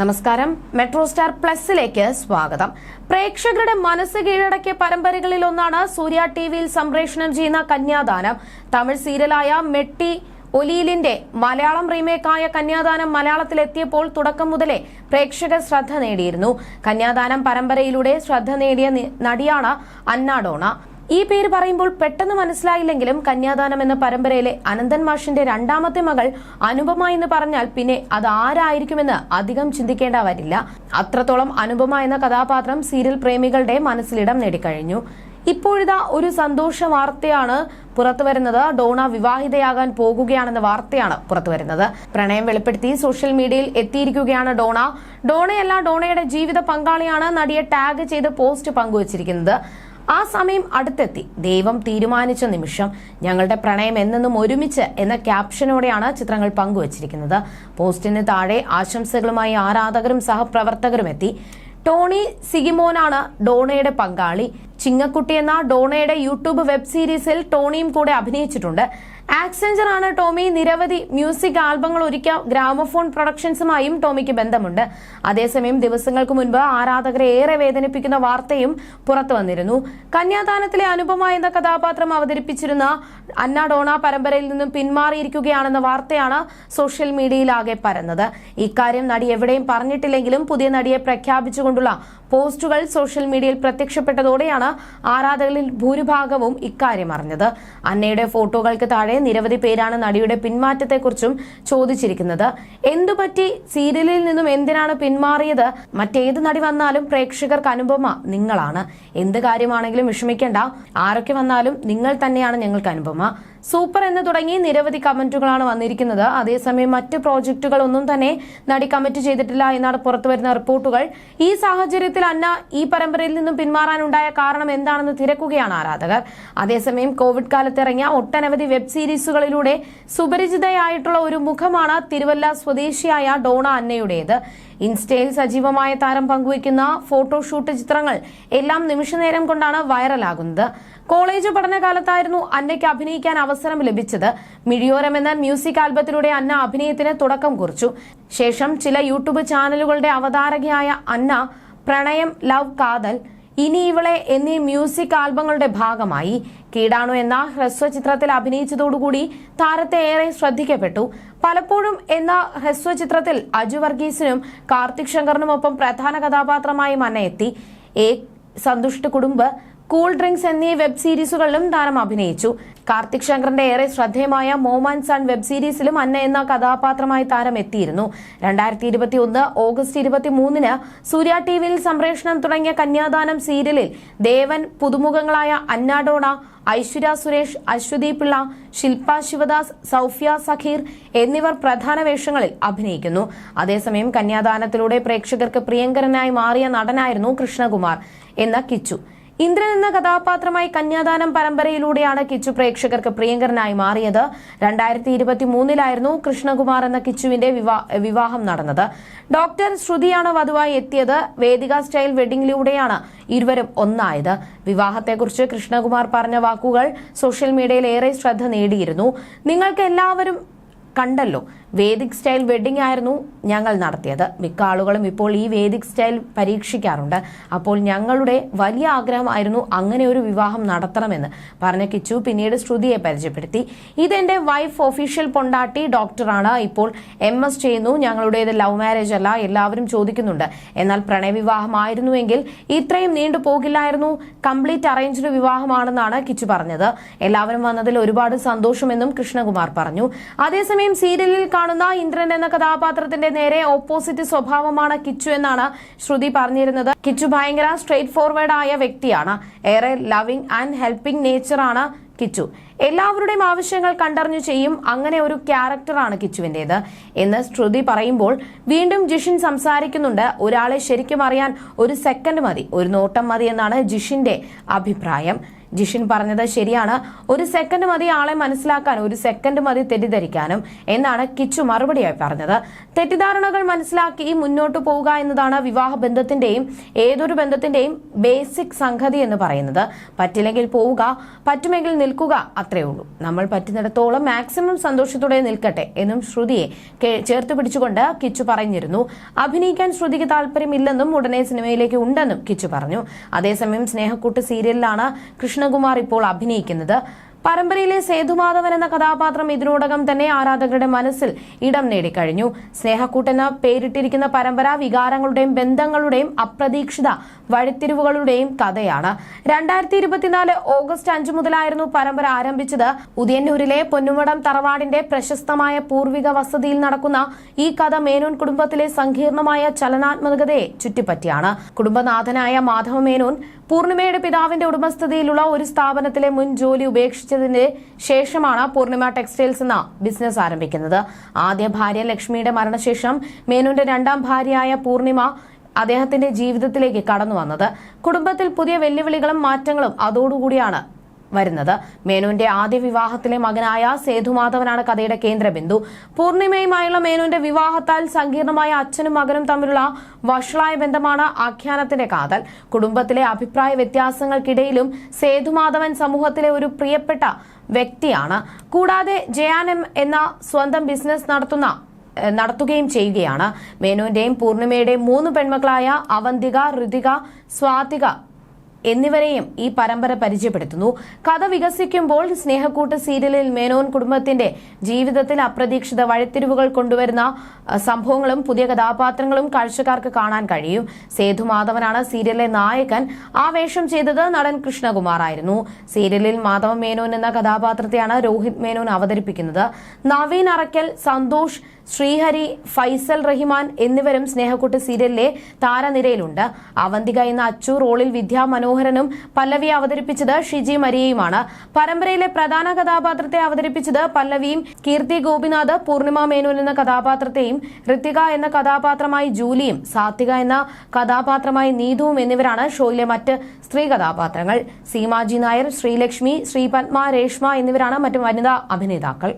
നമസ്കാരം. Metro star പ്ലസിലേക്ക് സ്വാഗതം. പ്രേക്ഷകരുടെ മനസ്സ് കീഴടക്കിയ പരമ്പരകളിൽ ഒന്നാണ് സൂര്യ ടിവിയിൽ സംപ്രേഷണം ചെയ്യുന്ന കന്യാദാനം. തമിഴ് സീരിയലായ മെട്ടി ഒലീലിന്റെ മലയാളം റീമേക്കായ കന്യാദാനം മലയാളത്തിലെത്തിയപ്പോൾ തുടക്കം മുതലേ പ്രേക്ഷകർ ശ്രദ്ധ നേടിയിരുന്നു. കന്യാദാനം പരമ്പരയിലൂടെ ശ്രദ്ധ നേടിയ നടിയാണ് അന്ന ഡോണ ഈ പേര് പറയുമ്പോൾ പെട്ടെന്ന് മനസ്സിലായില്ലെങ്കിലും കന്യാദാനം എന്ന പരമ്പരയിലെ അനന്തൻ മാഷിന്റെ രണ്ടാമത്തെ മകൾ അനുപമ എന്ന് പറഞ്ഞാൽ പിന്നെ അത് ആരായിരിക്കുമെന്ന് അധികം ചിന്തിക്കേണ്ട വരില്ല അത്രത്തോളം അനുപമ എന്ന കഥാപാത്രം സീരിയൽ പ്രേമികളുടെ മനസ്സിലിടം നേടിക്കഴിഞ്ഞു. ഇപ്പോഴിതാ ഒരു സന്തോഷ വാർത്തയാണ് പുറത്തുവരുന്നത് ഡോണ വിവാഹിതയാകാൻ പോകുകയാണെന്ന വാർത്തയാണ് പുറത്തുവരുന്നത് പ്രണയം വെളിപ്പെടുത്തി സോഷ്യൽ മീഡിയയിൽ എത്തിയിരിക്കുകയാണ് ഡോണ. ഡോണയല്ല ഡോണയുടെ ജീവിത പങ്കാളിയാണ് നടിയെ ടാഗ് ചെയ്ത് പോസ്റ്റ് പങ്കുവച്ചിരിക്കുന്നത്. ആ സമയം അടുത്തെത്തി. ദൈവം തീരുമാനിച്ച നിമിഷം ഞങ്ങളുടെ പ്രണയം എന്നെന്നും ഒരുമിച്ച് എന്ന ക്യാപ്ഷനോടെയാണ് ചിത്രങ്ങൾ പങ്കുവച്ചിരിക്കുന്നത്. പോസ്റ്റിന് താഴെ ആശംസകളുമായി ആരാധകരും സഹപ്രവർത്തകരും എത്തി. ടോണി സിഗിമോനാണ് ഡോണയുടെ പങ്കാളി. ചിങ്ങക്കുട്ടി എന്ന ഡോണയുടെ യൂട്യൂബ് വെബ് സീരീസിൽ ടോണിയും കൂടെ അഭിനയിച്ചിട്ടുണ്ട്. ആക്സെഞ്ചർ ആണ് ടോമി നിരവധി മ്യൂസിക് ആൽബങ്ങൾ ഒരുക്കിയ ഗ്രാമഫോൺ പ്രൊഡക്ഷൻസുമായും ടോമിക്ക് ബന്ധമുണ്ട്. അതേസമയം ദിവസങ്ങൾക്ക് മുൻപ് ആരാധകരെ ഏറെ വേദനിപ്പിക്കുന്ന വാർത്തയും പുറത്തു വന്നിരുന്നു. കന്യാദാനത്തിലെ അനുപമ എന്ന കഥാപാത്രം അവതരിപ്പിച്ചിരുന്ന അന്ന ഡോണ പരമ്പരയിൽ നിന്നും പിന്മാറിയിരിക്കുകയാണെന്ന വാർത്തയാണ് സോഷ്യൽ മീഡിയയിലാകെ പരന്നത്. ഇക്കാര്യം നടി എവിടെയും പറഞ്ഞിട്ടില്ലെങ്കിലും പുതിയ നടിയെ പ്രഖ്യാപിച്ചുകൊണ്ടുള്ള പോസ്റ്റുകൾ സോഷ്യൽ മീഡിയയിൽ പ്രത്യക്ഷപ്പെട്ടതോടെയാണ് ആരാധകരിൽ ഭൂരിഭാഗവും ഇക്കാര്യം അറിഞ്ഞത്. അന്നയുടെ ഫോട്ടോകൾക്ക് താഴെ നിരവധി പേരാണ് നടിയുടെ പിന്മാറ്റത്തെക്കുറിച്ചും ചോദിച്ചിരിക്കുന്നത്. എന്തുപറ്റി സീരിയലിൽ നിന്നും എന്തിനാണ് പിന്മാറിയത്? മറ്റേത് നടി വന്നാലും പ്രേക്ഷകർക്ക് അനുപമ നിങ്ങളാണ്. എന്ത് കാര്യമാണെങ്കിലും വിഷമിക്കേണ്ട. ആരൊക്കെ വന്നാലും നിങ്ങൾ തന്നെയാണ് ഞങ്ങൾക്ക് അനുപമ. സൂപ്പർ എന്ന് തുടങ്ങി നിരവധി കമന്റുകളാണ് വന്നിരിക്കുന്നത്. അതേസമയം മറ്റ് പ്രോജക്റ്റുകൾ ഒന്നും തന്നെ നടി കമ്മിറ്റ് ചെയ്തിട്ടില്ല എന്നാണ് പുറത്തുവരുന്ന റിപ്പോർട്ടുകൾ. ഈ സാഹചര്യത്തിൽ അന്ന ഈ പരമ്പരയിൽ നിന്നും പിന്മാറാനുണ്ടായ കാരണം എന്താണെന്ന് തിരക്കുകയാണ് ആരാധകർ. അതേസമയം കോവിഡ് കാലത്ത് ഇറങ്ങിയ ഒട്ടനവധി വെബ് സീരീസുകളിലൂടെ സുപരിചിതയായിട്ടുള്ള ഒരു മുഖമാണ് തിരുവല്ല സ്വദേശിയായ ഡോണ അന്നയുടേത്. ഇൻസ്റ്റയിൽ സജീവമായ താരം പങ്കുവയ്ക്കുന്ന ഫോട്ടോഷൂട്ട് ചിത്രങ്ങൾ എല്ലാം നിമിഷനേരം കൊണ്ടാണ് വൈറലാകുന്നത്. കോളേജ് പഠനകാലത്തായിരുന്നു അന്നയ്ക്ക് അഭിനയിക്കാൻ അവസരം ലഭിച്ചത്. മിഴിയോരം എന്ന മ്യൂസിക് ആൽബത്തിലൂടെ അന്ന അഭിനയത്തിന് തുടക്കം കുറിച്ചു. ശേഷം ചില യൂട്യൂബ് ചാനലുകളുടെ അവതാരകയായ അന്ന പ്രണയം ലവ് കാതൽ ഇനി ഇവളെ എന്നീ മ്യൂസിക് ആൽബങ്ങളുടെ ഭാഗമായി കീടാണു എന്ന ഹ്രസ്വചിത്രത്തിൽ അഭിനയിച്ചതോടുകൂടി താരത്തെ ഏറെ ശ്രദ്ധിക്കപ്പെട്ടു. പലപ്പോഴും എന്ന ഹ്രസ്വചിത്രത്തിൽ അജു വർഗീസിനും കാർത്തിക് ശങ്കറിനുമൊപ്പം പ്രധാന കഥാപാത്രമായി മനയെത്തി. ഏ സന്തുഷ്ട കുടുംബ് കൂൾ ഡ്രിങ്ക്സ് എന്നീ വെബ് സീരീസുകളിലും താരം അഭിനയിച്ചു. കാർത്തിക് ശങ്കറിന്റെ ഏറെ ശ്രദ്ധേയമായ മോമാൻ സൺ വെബ് സീരീസിലും അന്ന എന്ന കഥാപാത്രമായി താരം എത്തിയിരുന്നു. രണ്ടായിരത്തി ഇരുപത്തി ഒന്ന് ഓഗസ്റ്റ് ഇരുപത്തി മൂന്നിന് സൂര്യ ടി വിയിൽ സംപ്രേഷണം തുടങ്ങിയ കന്യാദാനം സീരിയലിൽ ദേവൻ പുതുമുഖങ്ങളായ അന്നാഡോണ ഐശ്വര്യ സുരേഷ് അശ്വതി പിള്ള ശില്പ ശിവദാസ് സൗഫ്യ സഖീർ എന്നിവർ പ്രധാന വേഷങ്ങളിൽ അഭിനയിക്കുന്നു. അതേസമയം കന്യാദാനത്തിലൂടെ പ്രേക്ഷകർക്ക് പ്രിയങ്കരനായി മാറിയ നടനായിരുന്നു കൃഷ്ണകുമാർ എന്ന കിച്ചു. ഇന്ദ്രൻ എന്ന കഥാപാത്രമായി കന്യാദാനം പരമ്പരയിലൂടെയാണ് കിച്ചു പ്രേക്ഷകർക്ക് പ്രിയങ്കരനായി മാറിയത്. രണ്ടായിരത്തി ഇരുപത്തി മൂന്നിലായിരുന്നു കൃഷ്ണകുമാർ എന്ന കിച്ചുവിന്റെ വിവാഹം നടന്നത്. ഡോക്ടർ ശ്രുതിയാണ് വധുവായി എത്തിയത്. വേദിക സ്റ്റൈൽ വെഡിങ്ങിലൂടെയാണ് ഇരുവരും ഒന്നായത്. വിവാഹത്തെക്കുറിച്ച് കൃഷ്ണകുമാർ പറഞ്ഞ വാക്കുകൾ സോഷ്യൽ മീഡിയയിൽ ഏറെ ശ്രദ്ധ നേടിയിരുന്നു. നിങ്ങൾക്ക് എല്ലാവരും കണ്ടല്ലോ. വേദിക് സ്റ്റൈൽ വെഡിംഗ് ആയിരുന്നു ഞങ്ങൾ നടത്തിയത്. മിക്ക ആളുകളും ഇപ്പോൾ ഈ വേദിക് സ്റ്റൈൽ പരീക്ഷിക്കാറുണ്ട്. അപ്പോൾ ഞങ്ങളുടെ വലിയ ആഗ്രഹമായിരുന്നു അങ്ങനെ ഒരു വിവാഹം നടത്തണമെന്ന്. പറഞ്ഞ കിച്ചു പിന്നീട് ശ്രുതിയെ പരിചയപ്പെടുത്തി. ഇതെന്റെ വൈഫ് ഒഫീഷ്യൽ പൊണ്ടാട്ടി ഡോക്ടറാണ്. ഇപ്പോൾ എം എസ് ചെയ്യുന്നു. ഞങ്ങളുടേത് ലവ് മാരേജ് അല്ല. എല്ലാവരും ചോദിക്കുന്നുണ്ട്. എന്നാൽ പ്രണയവിവാഹമായിരുന്നുവെങ്കിൽ ഇത്രയും നീണ്ടു പോകില്ലായിരുന്നു. കംപ്ലീറ്റ് അറേഞ്ച്ഡ് വിവാഹമാണെന്നാണ് കിച്ചു പറഞ്ഞത്. എല്ലാവരും വന്നതിൽ ഒരുപാട് സന്തോഷമെന്നും കൃഷ്ണകുമാർ പറഞ്ഞു. അതേസമയം സീരിയലിൽ കാണുന്ന ഇന്ദ്രൻ എന്ന കഥാപാത്രത്തിന്റെ നേരെ ഓപ്പോസിറ്റ് സ്വഭാവമാണ് കിച്ചു എന്നാണ് ശ്രുതി പറഞ്ഞിരുന്നത്. കിച്ചു ഭയങ്കര സ്ട്രേറ്റ് ഫോർവേഡ് ആയ വ്യക്തിയാണ്. ഏറെ ലവിംഗ് ആൻഡ് ഹെൽപ്പിംഗ് നേച്ചറാണ് കിച്ചു. എല്ലാവരുടെയും ആവശ്യങ്ങൾ കണ്ടറിഞ്ഞു ചെയ്യും. അങ്ങനെ ഒരു ക്യാരക്ടറാണ് കിച്ചുവിന്റെത് എന്ന് ശ്രുതി പറയുമ്പോൾ വീണ്ടും ജിഷിൻ സംസാരിക്കുന്നുണ്ട്. ഒരാളെ ശരിക്കും അറിയാൻ ഒരു സെക്കൻഡ് മതി ഒരു നോട്ടം മതി എന്നാണ് ജിഷിന്റെ അഭിപ്രായം. ജിഷിൻ പറഞ്ഞത് ശരിയാണ്. ഒരു സെക്കൻഡ് മതി ആളെ മനസ്സിലാക്കാൻ ഒരു സെക്കൻഡ് മതി തെറ്റിദ്ധരിക്കാനും എന്നാണ് കിച്ചു മറുപടിയായി പറഞ്ഞത്. തെറ്റിദ്ധാരണകൾ മനസ്സിലാക്കി മുന്നോട്ട് പോവുക എന്നതാണ് വിവാഹ ബന്ധത്തിന്റെയും ഏതൊരു ബന്ധത്തിന്റെയും ബേസിക് സംഗതി എന്ന് പറയുന്നത്. പറ്റില്ലെങ്കിൽ പോവുക പറ്റുമെങ്കിൽ നിൽക്കുക അത്രേ ഉള്ളൂ. നമ്മൾ പറ്റുന്നിടത്തോളം മാക്സിമം സന്തോഷത്തോടെ നിൽക്കട്ടെ എന്നും ശ്രുതിയെ ചേർത്ത് പിടിച്ചുകൊണ്ട് കിച്ചു പറഞ്ഞിരുന്നു. അഭിനയിക്കാൻ ശ്രുതിക്ക് താല്പര്യമില്ലെന്നും ഉടനെ സിനിമയിലേക്ക് ഉണ്ടെന്നും കിച്ചു പറഞ്ഞു. അതേസമയം സ്നേഹക്കൂട്ട് സീരിയലിലാണ് കൃഷ്ണകുമാർ ഇപ്പോൾ അഭിനയിക്കുന്നത്. പരമ്പരയിലെ സേതുമാധവൻ എന്ന കഥാപാത്രം ഇതിനോടകം തന്നെ ആരാധകരുടെ മനസ്സിൽ ഇടം നേടിക്കഴിഞ്ഞു. സ്നേഹക്കൂട്ടെന്ന പേരിട്ടിരിക്കുന്ന പരമ്പര വികാരങ്ങളുടെയും ബന്ധങ്ങളുടെയും അപ്രതീക്ഷിത വഴിത്തിരിവുകളുടെയും കഥയാണ്. രണ്ടായിരത്തി ഇരുപത്തിനാല് ഓഗസ്റ്റ് അഞ്ചു മുതലായിരുന്നു പരമ്പര ആരംഭിച്ചത്. ഉദയന്നൂരിലെ പൊന്നുമടം തറവാടിന്റെ പ്രശസ്തമായ പൂർവിക വസതിയിൽ നടക്കുന്ന ഈ കഥ മേനോൻ കുടുംബത്തിലെ സങ്കീർണമായ ചലനാത്മകതയെ ചുറ്റിപ്പറ്റിയാണ്. കുടുംബനാഥനായ മാധവ മേനോൻ പൂർണിമയുടെ പിതാവിന്റെ ഉടമസ്ഥതയിലുള്ള ഒരു സ്ഥാപനത്തിലെ മുൻ ജോലി ഉപേക്ഷിച്ചതിന്റെ ശേഷമാണ് പൂർണിമ ടെക്സ്റ്റൈൽസ് എന്ന ബിസിനസ് ആരംഭിക്കുന്നത്. ആദ്യ ഭാര്യ ലക്ഷ്മിയുടെ മരണശേഷം മേനോന്റെ രണ്ടാം ഭാര്യയായ പൂർണിമ അദ്ദേഹത്തിന്റെ ജീവിതത്തിലേക്ക് കടന്നു വന്നത്. കുടുംബത്തിൽ പുതിയ വെല്ലുവിളികളും മാറ്റങ്ങളും അതോടുകൂടിയാണ് വരുന്നത്. മേനോന്റെ ആദ്യ വിവാഹത്തിലെ മകനായ സേതുമാധവനാണ് കഥയുടെ കേന്ദ്രബിന്ദു. പൂർണിമയുമായുള്ള മേനോന്റെ വിവാഹത്താൽ സങ്കീർണമായ അച്ഛനും മകനും തമ്മിലുള്ള വഷളായ ബന്ധമാണ് ആഖ്യാനത്തിന്റെ കാതൽ. കുടുംബത്തിലെ അഭിപ്രായ വ്യത്യാസങ്ങൾക്കിടയിലും സേതുമാധവൻ സമൂഹത്തിലെ ഒരു പ്രിയപ്പെട്ട വ്യക്തിയാണ്. കൂടാതെ ജയാനം എന്ന സ്വന്തം ബിസിനസ് നടത്തുന്ന നടത്തുകയും ചെയ്യുകയാണ്. മേനോന്റെയും പൂർണിമയുടെയും മൂന്ന് പെൺമക്കളായ അവന്തിക ഋതിക സ്വാതിക എന്നിവരെയും ഈ പരമ്പര പരിചയപ്പെടുത്തുന്നു. കഥ വികസിക്കുമ്പോൾ സ്നേഹക്കൂട്ട് സീരിയലിൽ മേനോൻ കുടുംബത്തിന്റെ ജീവിതത്തിൽ അപ്രതീക്ഷിത വഴിത്തിരിവുകൾ കൊണ്ടുവരുന്ന സംഭവങ്ങളും പുതിയ കഥാപാത്രങ്ങളും കാഴ്ചക്കാർക്ക് കാണാൻ കഴിയും. സേതു മാധവനാണ് സീരിയലിലെ നായകൻ. ആ വേഷം ചെയ്തത് നടൻ കൃഷ്ണകുമാർ ആയിരുന്നു. സീരിയലിൽ മാധവ മേനോൻ എന്ന കഥാപാത്രത്തെയാണ് രോഹിത് മേനോൻ അവതരിപ്പിക്കുന്നത്. നവീൻ അറക്കൽ സന്തോഷ് ശ്രീഹരി ഫൈസൽ റഹിമാൻ എന്നിവരും സ്നേഹക്കുട്ട് സീരിയലിലെ താരനിരയിലുണ്ട്. അവന്തിക എന്ന അച്ചു റോളിൽ വിദ്യാ മനോഹരനും പല്ലവി അവതരിപ്പിച്ചത് ഷിജി മരിയയുമാണ്. പരമ്പരയിലെ പ്രധാന കഥാപാത്രത്തെ അവതരിപ്പിച്ചത് പല്ലവിയും കീർത്തി ഗോപിനാഥ് പൂർണിമ മേനോൻ എന്ന കഥാപാത്രത്തെയും ഋത്തിക എന്ന കഥാപാത്രമായി ജൂലിയും സാത്വിക എന്ന കഥാപാത്രമായി നീതുവും എന്നിവരാണ് ഷോയിലെ മറ്റ് സ്ത്രീ കഥാപാത്രങ്ങൾ. സീമാജി നായർ ശ്രീലക്ഷ്മി ശ്രീപത്മ രേഷ്മ എന്നിവരാണ് മറ്റ് വനിതാ അഭിനേതാക്കൾ.